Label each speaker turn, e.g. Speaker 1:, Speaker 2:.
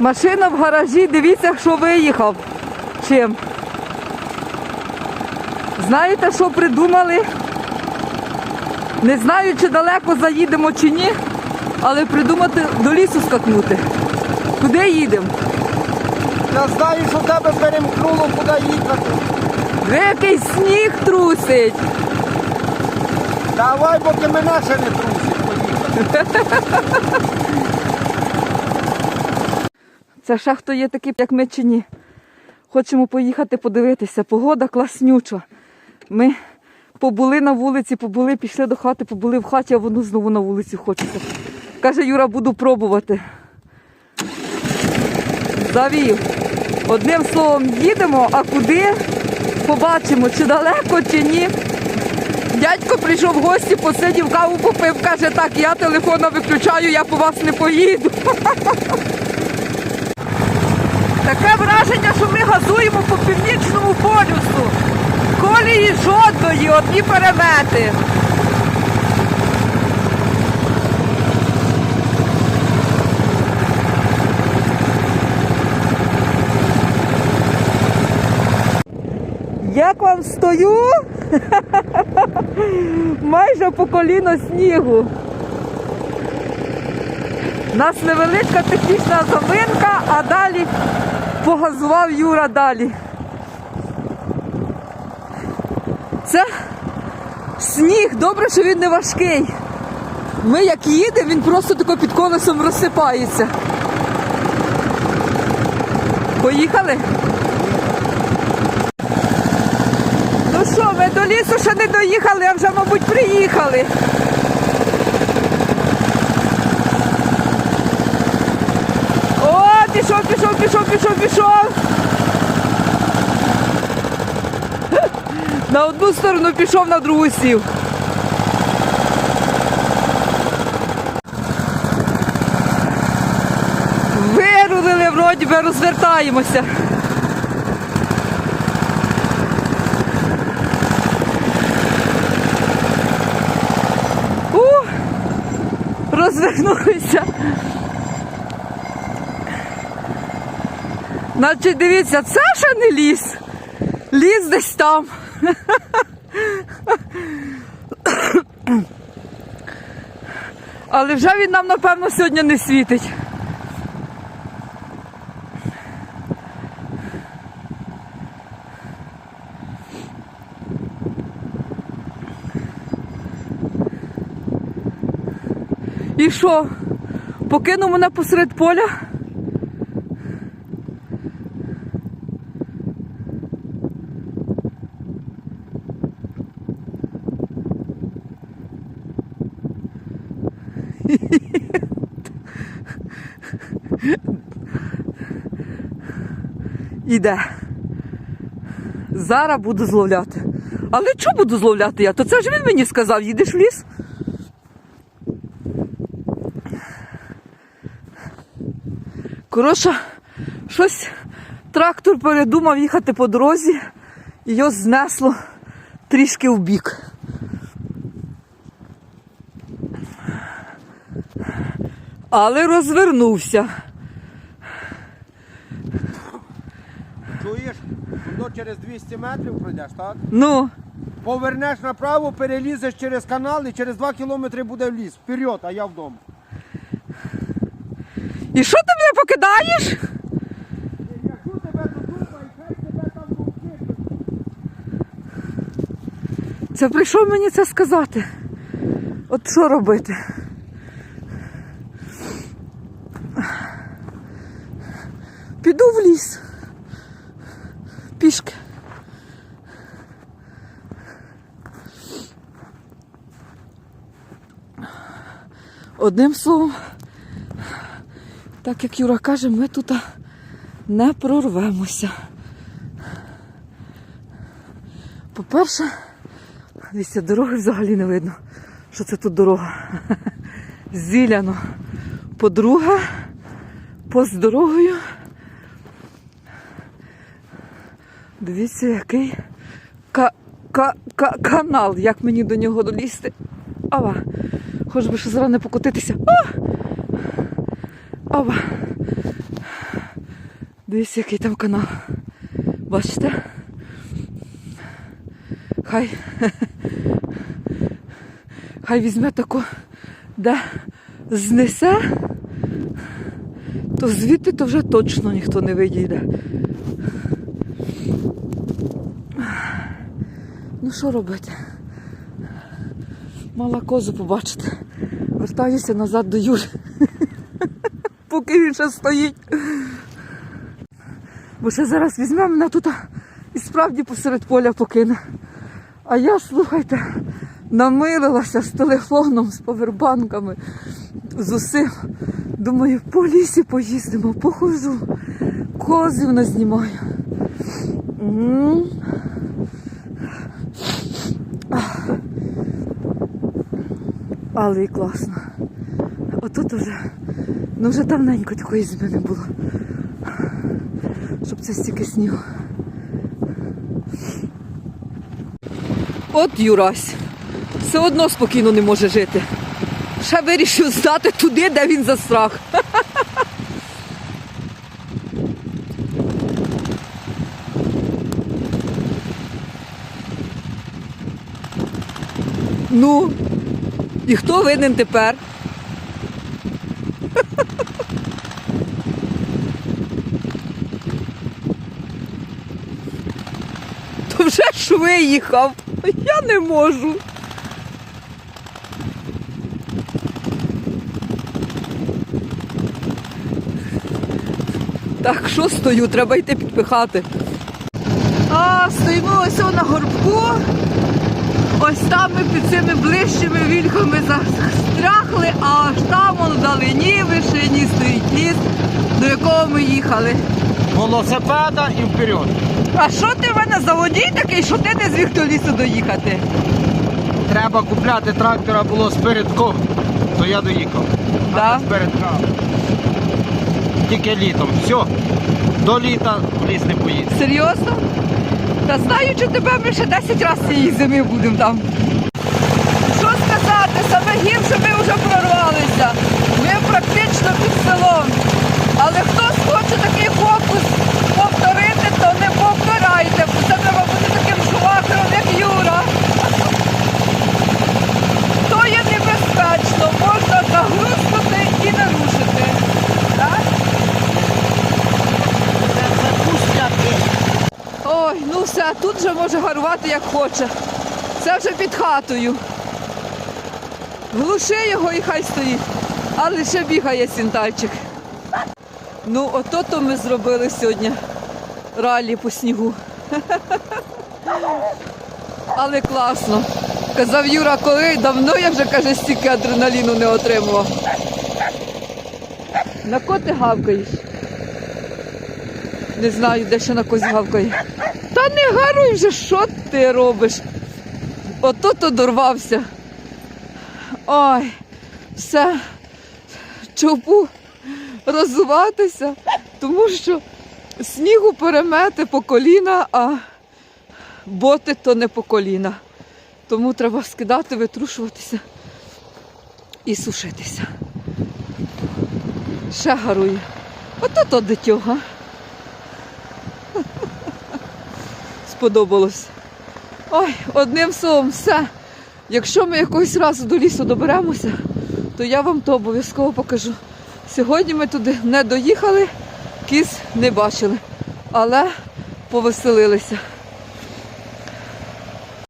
Speaker 1: Машина в гаражі, дивіться, що виїхав. Чим? Знаєте, що придумали? Не знаю, чи далеко заїдемо, чи ні, але придумати до лісу скакнути. Куди їдемо?
Speaker 2: Я знаю, що в тебе перемкнуло, куди їхати.
Speaker 1: Ви якийсь сніг трусить.
Speaker 2: Давай, поки мене ще не трусить, поїхати.
Speaker 1: Ще хто є такий, як ми чи ні. Хочемо поїхати подивитися. Погода класнюча. Ми побули на вулиці, побули, пішли до хати, побули в хаті, а воно знову на вулиці хочеться. Каже, Юра, буду пробувати. Завів. Одним словом, їдемо, а куди? Побачимо, чи далеко, чи ні. Дядько прийшов в гості, посидів, каву попив, каже, так, я телефона виключаю, я по вас не поїду. Таке враження, що ми газуємо по північному полюсу. Колії жодної, одні перемети. Як вам стою? Майже по коліно снігу. У нас невеличка технічна заминка, а далі погазував Юра далі. Це сніг, добре, що він не важкий. Ми як їдемо, він просто тако під колесом розсипається. Поїхали? Ну що, ми до лісу ще не доїхали, а вже, мабуть, приїхали. О, пішов, пішов, пішов, пішов, пішов. На одну сторону пішов, на другу сів. Вирулили вроді би, розвертаємося. У, розвернулися. Значить, дивіться, це ще не ліс. Ліс десь там. Але вже він нам, напевно, сьогодні не світить. І що? Покинув мене посеред поля? Іде. Зараз буду зловляти. Але чого буду зловляти я? То це ж він мені сказав, їдеш в ліс? Коротше, щось трактор передумав їхати по дорозі і його знесло трішки в бік. Але розвернувся.
Speaker 2: Чуєш? Воно через 200 метрів пройдеш, так?
Speaker 1: Ну,
Speaker 2: Повернеш направо, перелізеш через канал і через 2 кілометри буде в ліс. Вперед, а я вдома.
Speaker 1: і що ти мене покидаєш?
Speaker 2: Якщо тебе додумає, хай тебе там вовки.
Speaker 1: Це прийшов мені це сказати. От що робити? Піду в ліс. Пішки. Одним словом, так як Юра каже, ми тут не прорвемося. По-перше, дивіться, дороги взагалі не видно, що це тут дорога. Зіляно. По-друге, поз дорогою. Дивіться, який ка- ка- ка- канал, як мені до нього долізти. Ава, хоч би ще зараз не покотитися. О! Ава. Дивіться, який там канал. Бачите? Хай. Хай візьме тако, де знесе, то звідти то вже точно ніхто не вийде. Ну що робити? Мала козу побачити. Вертаюся назад до Юлі. Поки він ще стоїть. Бо ще зараз візьме мене тут і справді посеред поля покине. А я, слухайте, намилилася з телефоном, з повербанками, з усім. Думаю, по лісі поїздимо, походжу, козів назнімаю. М. Ах. Але і класно. Отут уже, ну вже давненько такої зими не було. Щоб це стільки снігу. От Юрась. Все одно спокійно не може жити. Ще вирішив здати туди, де він застрах. Ну, і хто винен тепер? То вже ж виїхав. Я не можу. Так, що стою? Треба йти підпихати. А, стоїмо ось на горбку. Ось там ми під цими ближчими вільхами застрягли, а аж там он вдалині вишині стоїть ліс, до якого ми їхали.
Speaker 2: Велосипеда і вперед.
Speaker 1: А що ти в мене за водій такий, що ти не зміг до лісу доїхати?
Speaker 2: Треба купляти трактора було спередку, то я доїхав.
Speaker 1: Да?
Speaker 2: Спередка. Тільки літом. Все. До літа в ліс не поїде.
Speaker 1: Серйозно? Та знаючи тебе, ми ще 10 разів цієї зими будемо там. Що сказати, саме гірше ми вже прорвалися. Ми практично під селом. Але хтось хоче такий фокус повторити, то не повторяйте, бо це треба бути таким швахером, як Юра. То є небезпечно, можна загрузнути і не рушити. Так? Ой, ну все, тут вже може гарувати як хоче. Це вже під хатою. Глуши його і хай стоїть. Але ще бігає сінтальчик. Ну, ото то ми зробили сьогодні ралі по снігу. Але класно. Казав Юра, коли давно я вже каже, стільки адреналіну не отримував. На кого ти гавкаєш? Не знаю, де ще на когось гавкає. Та не гаруй вже, що ти робиш? Ото то дорвався. Ой, все, чопу розуватися, тому що снігу перемети по коліна, а боти то не по коліна. Тому треба скидати, витрушуватися і сушитися. Ще гарує. Ото то дитього. Сподобалось. Ой, одним словом, все. Якщо ми якогось разу до лісу доберемося, то я вам то обов'язково покажу. Сьогодні ми туди не доїхали, кіз не бачили, але повеселилися.